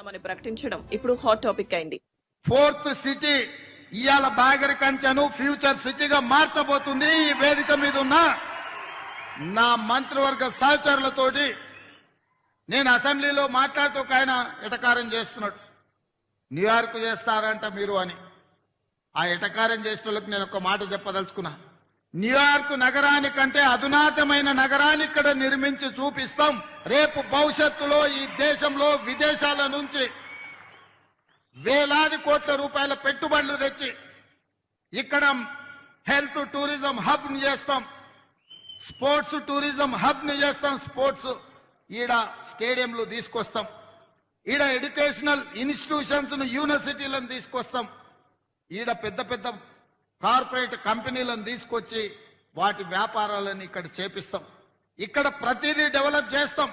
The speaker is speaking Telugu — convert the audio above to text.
చేస్తామని ప్రకటించడం ఇప్పుడు హాట్ టాపిక్ అయింది. ఫోర్త్ సిటీ ఇవాళ బాగరి కంచెను ఫ్యూచర్ సిటీగా మార్చబోతుంది. ఈ వేదిక మీద ఉన్న నా మంత్రివర్గ సహచరులతోటి నేను అసెంబ్లీలో మాట్లాడుతూ ఒక ఆయన ఎటకారం చేస్తున్నాడు. న్యూయార్క్ చేస్తారంట మీరు అని. ఆ ఎటకారం చేసేటోళ్ళకి నేను ఒక మాట చెప్పదలుచుకున్నా. న్యూయార్క్ నగరానికంటే అధునాతమైన నగరాన్ని ఇక్కడ నిర్మించి చూపిస్తాం. రేపు భవిష్యత్తులో ఈ దేశంలో విదేశాల నుంచి వేలాది కోట్ల రూపాయల పెట్టుబడులు తెచ్చి ఇక్కడ హెల్త్ టూరిజం హబ్ని చేస్తాం. స్పోర్ట్స్ టూరిజం హబ్ని చేస్తాం. స్పోర్ట్స్ ఈడ స్టేడియంలు తీసుకొస్తాం. ఈడ ఎడ్యుకేషనల్ ఇన్స్టిట్యూషన్స్ను యూనివర్సిటీలను తీసుకొస్తాం. ఈడ పెద్ద పెద్ద కార్పొరేట్ కంపెనీలను తీసుకొచ్చి వాటి వ్యాపారాలను ఇక్కడ చేపిస్తాం. ఇక్కడ ప్రతిదీ డెవలప్ చేస్తాం.